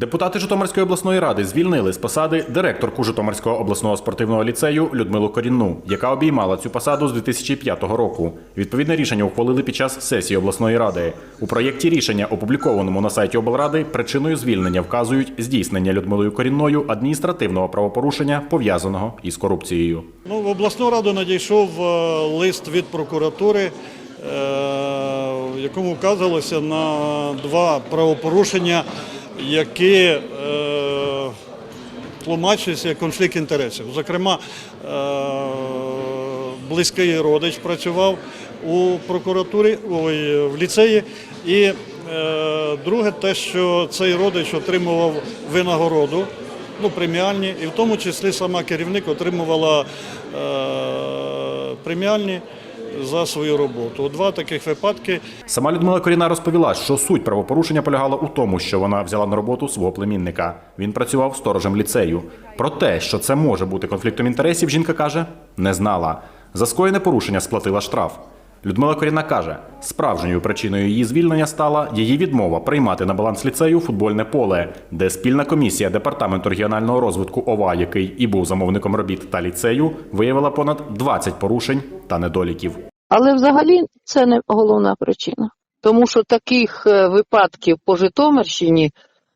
Депутати Житомирської обласної ради звільнили з посади директорку Житомирського обласного спортивного ліцею Людмилу Корінну, яка обіймала цю посаду з 2005 року. Відповідне рішення ухвалили під час сесії обласної ради. У проєкті рішення, опублікованому на сайті облради, причиною звільнення вказують здійснення Людмилою Корінною адміністративного правопорушення, пов'язаного із корупцією. Ну, в обласну раду надійшов е, лист від прокуратури, е, в якому вказувалося на два правопорушення, які е, тлумачуються як конфлікт інтересів. Зокрема, е, близький родич працював у прокуратурі, ой, в ліцеї. І е, друге, те, що цей родич отримував винагороду, ну, преміальні, і в тому числі сама керівник отримувала преміальні за свою роботу. У два таких випадки Сама Людмила Коріна розповіла, що суть правопорушення полягала у тому, що вона взяла на роботу свого племінника. Він працював сторожем ліцею. Про те, що це може бути конфліктом інтересів, жінка каже, не знала. За скоєне порушення сплатила штраф. Людмила Коріна каже, справжньою причиною її звільнення стала її відмова приймати на баланс ліцею футбольне поле, де спільна комісія департаменту регіонального розвитку ОВА, який і був замовником робіт та ліцею, виявила понад 20 порушень та недоліків. Але взагалі це не головна причина. Тому що таких е, випадків по Житомирщині,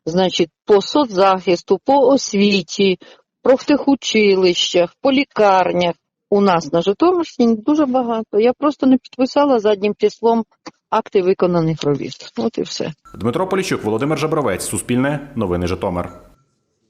значить, по соцзахисту, по освіті, профтехучилищах, по лікарнях у нас на Житомирщині дуже багато. Я просто не підписала заднім числом акти виконаних робіт. От і все. Дмитро Поліщук, Володимир Жабровець, Суспільне, Новини Житомир.